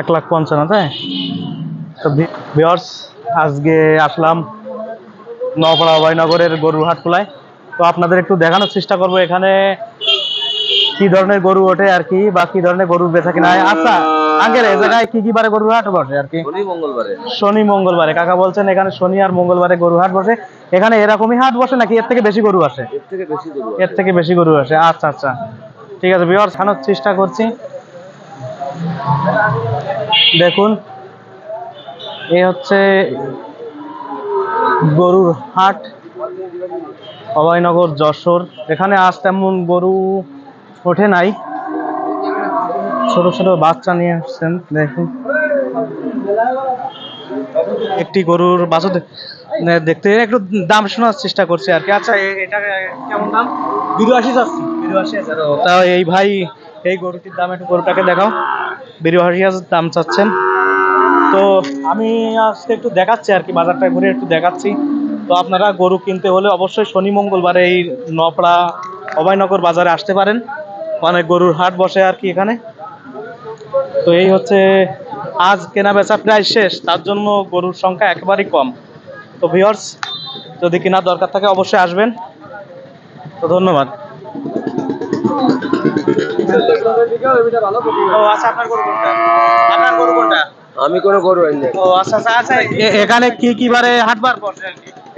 এক লাখ পঞ্চান্ন, তাই? তো ভিওর্স আজকে আসলাম নওপাড়া অভয়নগরের গরুর হাট খোলায়। তো আপনাদের একটু দেখানোর চেষ্টা করব এখানে কি ধরনের গরু ওঠে আর কি, বা কি ধরনের গরু বেচা কিনা আচ্ছা আঙ্কেল এই জায়গায় কি কি বারে গরুর হাট বসে আর কি? শনি মঙ্গলবারে। শনি মঙ্গলবারে। কাকা বলছেন এখানে শনি আর মঙ্গলবারে গরু হাট বসে। এখানে এরকমই হাট বসে নাকি এর থেকে বেশি গরু আসে? এর থেকে বেশি গরু এর থেকে বেশি গরু আসে। আচ্ছা আচ্ছা। ঠিক আছে বিহার ছানোর চেষ্টা করছি। দেখুন এ হচ্ছে গরুর হাট। অভয়নগর যশোর। এখানে আজ তেমন গরু ওঠে নাই। ছোট ছোট বাচ্চা নিয়ে আসছেন দেখুন। একটি গরুর বাছুর দেখতে একটু দাম শোনার চেষ্টা করছি আর কি। আচ্ছা এটা কেমন দাম? চাচ্ছি। বিরাশি হাজার তা এই ভাই এই গরুটির দাম একটু গরুটাকে দেখাও। হাজার দাম চাচ্ছেন। তো আমি আজকে একটু দেখাচ্ছি আর কি বাজারটা ঘুরে একটু দেখাচ্ছি। তো আপনারা গরু কিনতে হলে অবশ্যই শনি মঙ্গলবারে এই নপড়া অভয়নগর বাজারে আসতে পারেন। অনেক গরুর হাট বসে আর কি এখানে। তো এই হচ্ছে আজ কেনা বেচা প্রায় শেষ তার জন্য গরুর সংখ্যা একেবারেই কম। তো ভিওর্স যদি কেনার দরকার থাকে অবশ্যই আসবেন। তো ধন্যবাদ। আচ্ছা আমি কোনো গরু আনি ও আচ্ছা আচ্ছা এখানে কি কি বারে হাটবার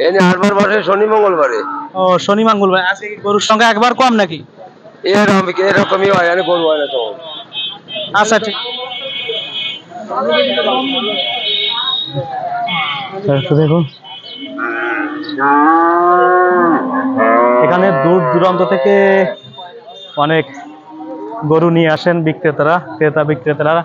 এনে বসে শনি মঙ্গলবারে ও শনি মঙ্গলবার আজকে গরুর সংখ্যা একবার কম নাকি? এরকম এরকমই হয় আমি গরু হয় না তো আচ্ছা ঠিক। এখানে দূর দূরান্ত থেকে অনেক গরু নিয়ে আসেন বিক্রেতারা ক্রেতা বিক্রেতারা।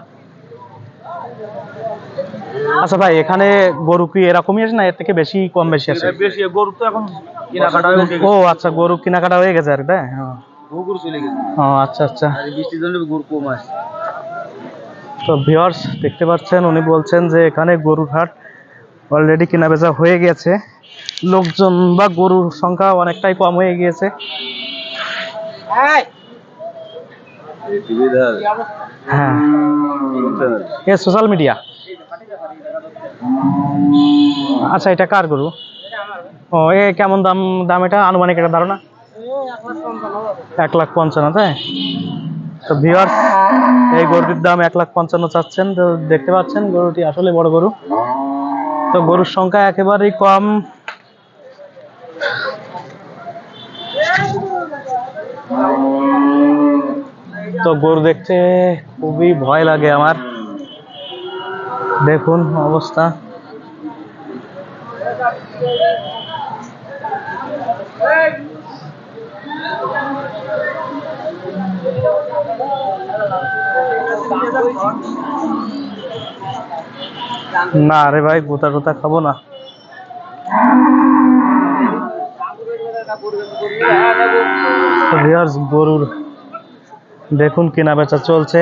আচ্ছা ভাই এখানে গরু কি এরকমই আসে না এর থেকে বেশি কম বেশি আছে? বেশি গরু তো এখন কেনাকাটা হয়ে গেছে। ও আচ্ছা গরু কেনাকাটা হয়ে গেছে আর কি তাই? ও। গরু চলে গেছে। ও আচ্ছা আচ্ছা। বৃষ্টির জন্য গরু কম আসে তো ভিউয়ার্স দেখতে পাচ্ছেন উনি বলছেন যে এখানে গরুর হাট অলরেডি কেনা বেচা হয়ে গেছে। লোকজন বা গরুর সংখ্যা অনেকটাই কম হয়ে গিয়েছে। হ্যাঁ। এ সোশ্যাল মিডিয়া আচ্ছা এটা কার গরু? ও এ কেমন দাম দাম এটা? আনুমানিক একটা ধারণা? এক লাখ পঞ্চান্ন। তাই? তো ভিওয়ার্স এই গরুটির দাম এক লাখ পঞ্চান্ন চাচ্ছেন। তো দেখতে পাচ্ছেন, গরুটি আসলে বড় গরু। তো গরুর সংখ্যা একেবারেই কম। তো গরু দেখতে খুবই ভয় লাগে আমার। দেখুন অবস্থা। না রে ভাই গোতা টোতা খাব না। গরুর দেখুন কেনা বেচা চলছে।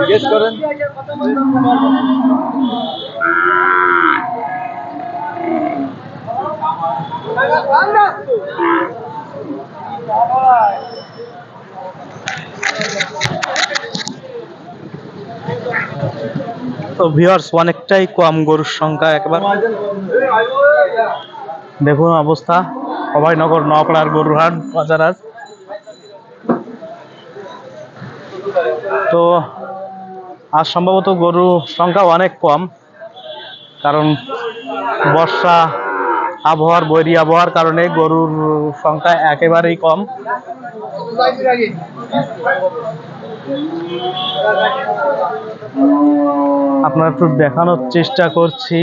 জিজ্ঞেস করেন তো ভিউয়ার্স অনেকটাই কম গরুর সংখ্যা, একবার। দেখুন অবস্থা। অভয়নগর নপাড়ার গরুর হাট, বাজার আজ তো আর সম্ভবত গরু সংখ্যা অনেক কম, কারণ বর্ষা, আবহাওয়ার বৈরী আবহাওয়ার কারণে গরুর সংখ্যা একেবারেই কম। আপনার একটু দেখানোর চেষ্টা করছি।